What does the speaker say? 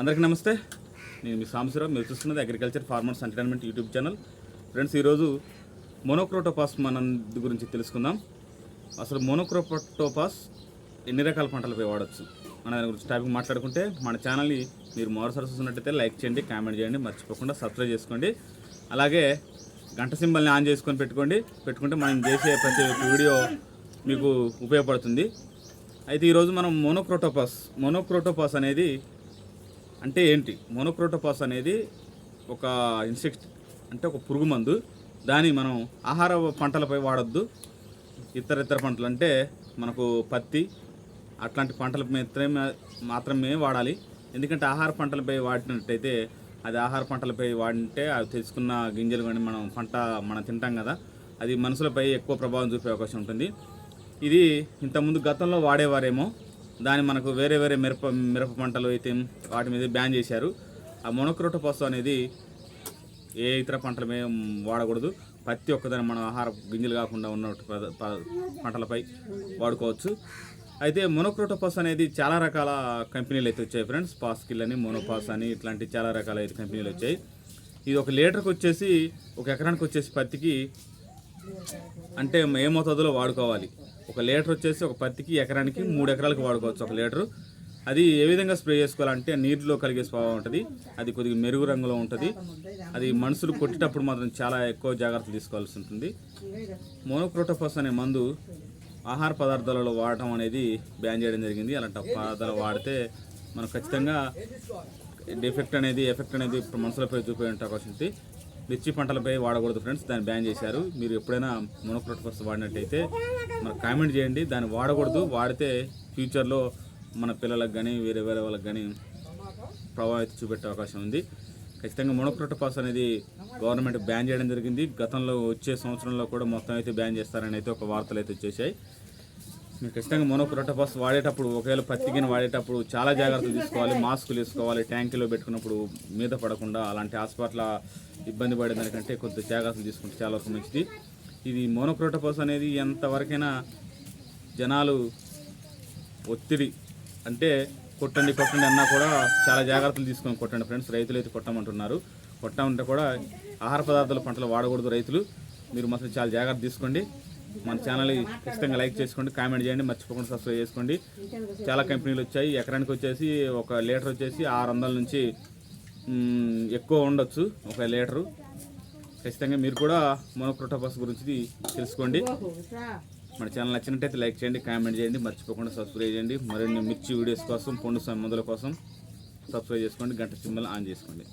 అందరికీ నమస్తే. నేను మీ సాంబశివరావు. మీరు చూస్తున్నది agriculture farmers entertainment YouTube channel. Friends ఈరోజు మోనోక్రోటోపాస్ మనం గురించి తెలుసుకుందాం. అసలు మోనోక్రోటోపాస్ ఎన్ని రకాల పంటలపై వాడచ్చు? మన దాని గురించి టాపిక్ మాట్లాడుకుంటే మన ఛానల్ని మీరు మరోసారి చూసినట్టయితే లైక్ చేయండి కామెంట్ చేయండి మర్చిపోకుండా సబ్స్క్రైబ్ చేసుకోండి. అలాగే గంట సింబల్ని ఆన్ చేసుకొని పెట్టుకోండి. పెట్టుకుంటే మనం చేసే ప్రతి ఒక్క వీడియో మీకు ఉపయోగపడుతుంది. అయితే ఈరోజు మనం మోనోక్రోటోపాస్ మోనోక్రోటోపాస్ అనేది అంటే ఏంటి? మోనోక్రోటోపాస్ అనేది ఒక ఇన్సెక్ట్ అంటే ఒక పురుగు మందు దాన్ని మనం ఆహార పంటలపై వాడొద్దు. ఇతర ఇతర పంటలు అంటే మనకు పత్తి అట్లాంటి పంటల మాత్రమే మాత్రమే వాడాలి. ఎందుకంటే ఆహార పంటలపై వాడినట్టయితే అది ఆహార పంటలపై వాడితే అవి తెచ్చుకున్న గింజలు కానీ మనం పంట మనం తింటాం కదా అది మనుషులపై ఎక్కువ ప్రభావం చూపే అవకాశం ఉంటుంది. ఇది ఇంతకుముందు గతంలో వాడేవారేమో. దాన్ని మనకు వేరే వేరే మిరప మిరప పంటలు అయితే వాటి మీద బ్యాన్ చేశారు. ఆ మొనక్రోటోపాస్ అనేది ఏ ఇతర పంటల మీద వాడకూడదు. పత్తి ఒక్కదాన్ని మనం ఆహార గింజలు కాకుండా ఉన్న పద- ప- పంటలపై వాడుకోవచ్చు. అయితే మొనోక్రోటోపాస్ అనేది చాలా రకాల కంపెనీలు అయితే వచ్చాయి ఫ్రెండ్స్. పాస్కిల్ అని మోనోపాస్ అని ఇట్లాంటి చాలా రకాల అయితే కంపెనీలు వచ్చాయి. ఇది ఒక లీటర్కి వచ్చేసి ఒక ఎకరానికి వచ్చేసి పత్తికి అంటే ఏ మోతాదులో వాడుకోవాలి? ఒక లీటర్ వచ్చేసి ఒక పత్తికి ఎకరానికి మూడు ఎకరాలకు వాడుకోవచ్చు ఒక లీటరు. అది ఏ విధంగా స్ప్రే చేసుకోవాలంటే నీటిలో కలిగే స్వభావం ఉంటుంది అది కొద్దిగా మెరుగు రంగులో ఉంటుంది అది మనుషులు కొట్టేటప్పుడు మాత్రం చాలా ఎక్కువ జాగ్రత్తలు తీసుకోవాల్సి ఉంటుంది. మోనోక్రోటోఫాస్ అనే మందు ఆహార పదార్థాలలో వాడటం అనేది బ్యాన్ చేయడం జరిగింది. అలాంటి పదార్థాలు వాడితే మనం ఖచ్చితంగా డిఫెక్ట్ అనేది ఎఫెక్ట్ అనేది ఇప్పుడు మనుషులపై చూపే అవకాశం ఉంది మిర్చి పంటలపై వాడకూడదు ఫ్రెండ్స్ దాన్ని బ్యాన్ చేశారు. మీరు ఎప్పుడైనా మోనోక్రోటోఫాస్ వాడినట్టయితే మనకు కామెంట్ చేయండి. దాన్ని వాడకూడదు. వాడితే ఫ్యూచర్లో మన పిల్లలకు కానీ వేరే వేరే వాళ్ళకి కానీ ప్రభావితం చూపెట్టే అవకాశం ఉంది. ఖచ్చితంగా మోనోక్రోటోపాస్ అనేది గవర్నమెంట్ బ్యాన్ చేయడం జరిగింది. గతంలో వచ్చే సంవత్సరంలో కూడా మొత్తం అయితే బ్యాన్ చేస్తారని అయితే ఒక వార్తలు అయితే వచ్చేసాయి మీరు ఖచ్చితంగా మోనోక్రోటోపాస్ వాడేటప్పుడు ఒకవేళ పత్తికిని వాడేటప్పుడు చాలా జాగ్రత్తలు తీసుకోవాలి. మాస్కులు వేసుకోవాలి ట్యాంకీలో పెట్టుకున్నప్పుడు మీద పడకుండా అలాంటి హాస్పిటల్ ఇబ్బంది పడేదానికంటే కొంత జాగ్రత్తలు తీసుకుంటే చాలా వరకు మంచిది. ఇది మోనోక్రోటోపాస్ అనేది ఎంతవరకైనా జనాలు ఒత్తిడి అంటే కొట్టండి కొట్టండి అన్నా కూడా చాలా జాగ్రత్తలు తీసుకొని కొట్టండి ఫ్రెండ్స్. రైతులు అయితే కొట్టమంటున్నారు. కొట్టమంటే కూడా ఆహార పదార్థాల పంటలు వాడకూడదు రైతులు. మీరు మాత్రం చాలా జాగ్రత్త తీసుకోండి. మన ఛానల్ ఖచ్చితంగా లైక్ చేసుకోండి కామెంట్ చేయండి మర్చిపోకుండా సబ్స్క్రైబ్ చేసుకోండి. చాలా కంపెనీలు వచ్చాయి. ఎకరానికి వచ్చేసి ఒక లీటర్ వచ్చేసి ఆరు వందల నుంచి ఎక్కువ ఉండొచ్చు ఒక లీటరు. ఖచ్చితంగా మీరు కూడా మోనోక్రోటోపాస్ గురించి తెలుసుకోండి. మన ఛానల్ నచ్చినట్టయితే లైక్ చేయండి కామెంట్ చేయండి మర్చిపోకుండా సబ్స్క్రైబ్ చేయండి. మరిన్ని మిర్చి వీడియోస్ కోసం పండు మందుల కోసం సబ్స్క్రైబ్ చేసుకోండి గంట సింబల్ ఆన్ చేసుకోండి.